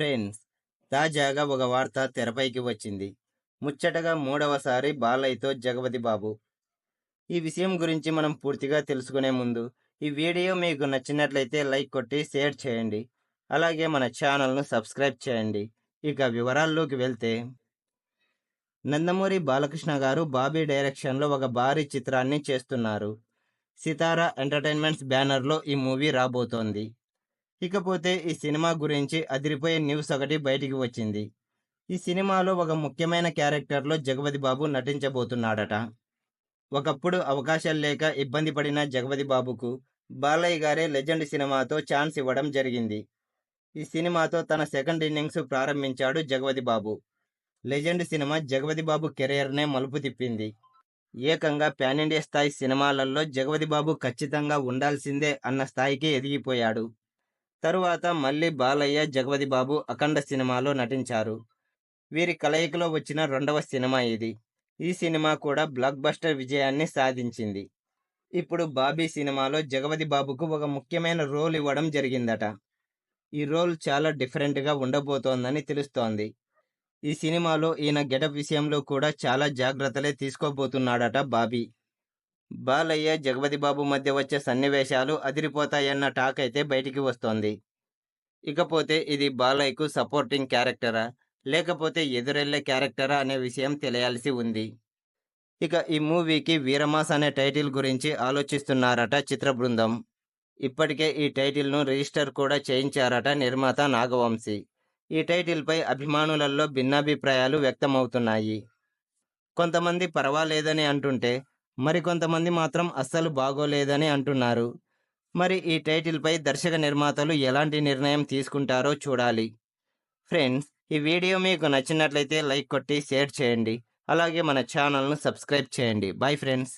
Friends. తాజాగా ఒక వార్త తెరపైకి వచ్చింది. ముచ్చటగా మూడవసారి బాలయ్యతో జగపతి బాబు. ఈ విషయం గురించి మనం పూర్తిగా తెలుసుకునే ముందు ఈ వీడియో మీకు నచ్చినట్లయితే లైక్ కొట్టి షేర్ చేయండి. అలాగే మన ఛానల్ను సబ్స్క్రైబ్ చేయండి. ఇక వివరాల్లోకి వెళ్తే నందమూరి బాలకృష్ణ గారు బాబీ డైరెక్షన్లో ఒక భారీ చిత్రాన్ని చేస్తున్నారు. సితారా ఎంటర్టైన్మెంట్స్ బ్యానర్లో ఈ మూవీ రాబోతోంది. ఇకపోతే ఈ సినిమా గురించి అదిరిపోయే న్యూస్ ఒకటి బయటికి వచ్చింది. ఈ సినిమాలో ఒక ముఖ్యమైన క్యారెక్టర్లో జగపతి బాబు నటించబోతున్నాడట. ఒకప్పుడు అవకాశాలు లేక ఇబ్బంది పడిన జగపతి బాబుకు బాలయ్య గారే లెజెండ్ సినిమాతో ఛాన్స్ ఇవ్వడం జరిగింది. ఈ సినిమాతో తన సెకండ్ ఇన్నింగ్స్ ప్రారంభించాడు జగపతి బాబు. లెజెండ్ సినిమా జగపతి బాబు కెరియర్నే మలుపు తిప్పింది. ఏకంగా పాన్ ఇండియా స్థాయి సినిమాలలో జగపతి బాబు ఖచ్చితంగా ఉండాల్సిందే అన్న స్థాయికి ఎదిగిపోయాడు. తరువాత మళ్ళీ బాలయ్య జగపతి బాబు అఖండ సినిమాలో నటించారు. వీరి కలయికలో వచ్చిన రెండవ సినిమా ఇది. ఈ సినిమా కూడా బ్లాక్ బస్టర్ విజయాన్ని సాధించింది. ఇప్పుడు బాబీ సినిమాలో జగపతి బాబుకు ఒక ముఖ్యమైన రోల్ ఇవ్వడం జరిగిందట. ఈ రోల్ చాలా డిఫరెంట్గా ఉండబోతోందని తెలుస్తోంది. ఈ సినిమాలో ఈయన గెటప్ విషయంలో కూడా చాలా జాగ్రత్తలే తీసుకోబోతున్నాడట బాబీ. బాలయ్య జగపతి బాబు మధ్య వచ్చే సన్నివేశాలు అదిరిపోతాయన్న టాక్ అయితే బయటికి వస్తోంది. ఇకపోతే ఇది బాలయ్యకు సపోర్టింగ్ క్యారెక్టరా? లేకపోతే ఎదురెళ్ళే క్యారెక్టరా అనే విషయం తెలియాల్సి ఉంది. ఇక ఈ మూవీకి వీరమాస్ అనే టైటిల్ గురించి ఆలోచిస్తున్నారట చిత్ర బృందం. ఇప్పటికే ఈ టైటిల్ను రిజిస్టర్ కూడా చేయించారట నిర్మాత నాగవంశీ. ఈ టైటిల్పై అభిమానులలో భిన్నాభిప్రాయాలు వ్యక్తమవుతున్నాయి. కొంతమంది పర్వాలేదని అంటుంటే మరికొంతమంది మాత్రం అస్సలు బాగోలేదని అంటున్నారు. మరి ఈ టైటిల్పై దర్శక నిర్మాతలు ఎలాంటి నిర్ణయం తీసుకుంటారో చూడాలి. ఫ్రెండ్స్ ఈ వీడియో మీకు నచ్చినట్లయితే లైక్ కొట్టి షేర్ చేయండి. అలాగే మన ఛానల్ను సబ్స్క్రైబ్ చేయండి. Bye friends.